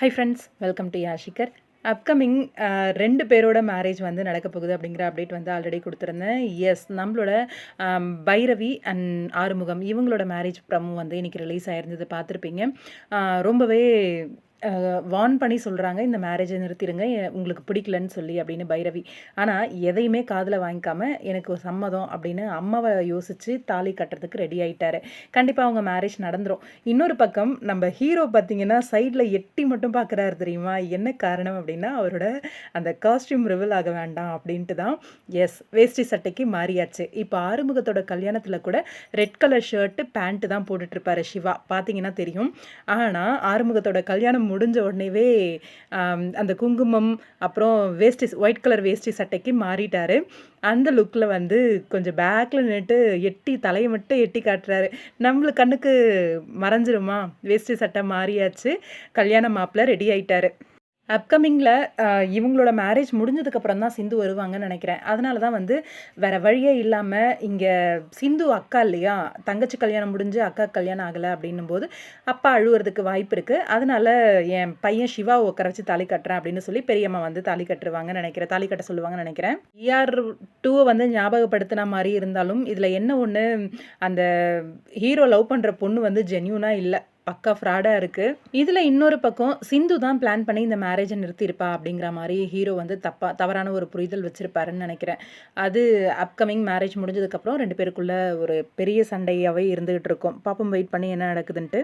Hi friends welcome to Yashikar upcoming ரெண்டு பேரோட marriage வந்து நடக்க போகுது அப்படிங்கிற அப்டேட் வந்து ஆல்ரெடி கொடுத்துருந்தேன். எஸ் நம்மளோட um, பைரவி அண்ட் ஆறுமுகம் இவங்களோட மேரேஜ் ப்ரமோ வந்து இன்றைக்கி ரிலீஸ் ஆயிருந்தது பார்த்துருப்பீங்க. Uh, ரொம்பவே வார்ன் பண்ணி சொல்கிறாங்க இந்த மேரேஜை நிறுத்திடுங்க உங்களுக்கு பிடிக்கலன்னு சொல்லி அப்படின்னு பைரவி. ஆனால் எதையுமே காதில் வாங்கிக்காம எனக்கு ஒரு சம்மதம் அப்படின்னு அம்மாவை யோசித்து தாலி கட்டுறதுக்கு ரெடி ஆகிட்டார் கண்டிப்பாக அவங்க மேரேஜ் நடந்துடும் இன்னொரு பக்கம் நம்ம ஹீரோ பார்த்தீங்கன்னா சைடில் எட்டி மட்டும் பார்க்குறாரு தெரியுமா? என்ன காரணம் அப்படின்னா அவரோட அந்த காஸ்டியூம் ரிவல் ஆக வேண்டாம் அப்படின்ட்டு தான். எஸ் வேஷ்டி சட்டைக்கு மாறியாச்சு. இப்போ ஆறுமுகத்தோட கல்யாணத்தில் கூட ரெட் கலர் ஷர்ட்டு பேண்ட்டு தான் போட்டுட்ருப்பாரு சிவா. பார்த்தீங்கன்னா தெரியும். ஆனால் ஆறுமுகத்தோட கல்யாணம் முடிஞ்ச உடனேவே அந்த குங்குமம் அப்புறம் வேஷ்டி ஒயிட் கலர் வேஷ்டி சட்டைக்கு மாறிட்டார். அந்த லுக்கில் வந்து கொஞ்சம் பேக்கில் நின்றுட்டு எட்டி தலையை மட்டும் எட்டி காட்டுறாரு. நம்மளுக்கு கண்ணுக்கு மறைஞ்சிருமா? வேஷ்டி சட்டை மாறியாச்சு. கல்யாண மாப்பிள்ள ரெடி ஆயிட்டாரு. அப்கமிங்கில் இவங்களோட மேரேஜ் முடிஞ்சதுக்கப்புறம் தான் சிந்து வருவாங்கன்னு நினைக்கிறேன். அதனால தான் வந்து வேற வழியே இல்லாமல் இங்கே சிந்து அக்கா இல்லையா? தங்கச்சி கல்யாணம் முடிஞ்சு அக்கா கல்யாணம் ஆகலை அப்படின்னும் போது அப்பா அழுவுறதுக்கு வாய்ப்பு இருக்குது அதனால என் பையன் சிவா உட்கார வச்சு தாலி கட்டுறேன் அப்படின்னு சொல்லி பெரியம்மா வந்து தாலி கட்டுருவாங்கன்னு நினைக்கிறேன். தாலி கட்ட சொல்லுவாங்கன்னு நினைக்கிறேன். இஆர் டூவை வந்து ஞாபகப்படுத்தின மாதிரி இருந்தாலும் இதில் என்ன ஒன்று அந்த ஹீரோ லவ் பண்ணுற பொண்ணு வந்து ஜென்யூனாக இல்லை. பக்கா ஃப்ராடாக இருக்குது இதில் இன்னொரு பக்கம் சிந்து தான் பிளான் பண்ணி இந்த மேரேஜை நிறுத்தியிருப்பா அப்படிங்கிற மாதிரி ஹீரோ வந்து தப்பாக தவறான ஒரு புரிதல் வச்சுருப்பாருன்னு நினைக்கிறேன். அது அப்கமிங் மேரேஜ் முடிஞ்சதுக்கப்புறம் ரெண்டு பேருக்குள்ளே ஒரு பெரிய சண்டையாகவே இருந்துகிட்டு இருக்கும். பாப்போம் வெயிட் பண்ணி என்ன நடக்குதுன்ட்டு.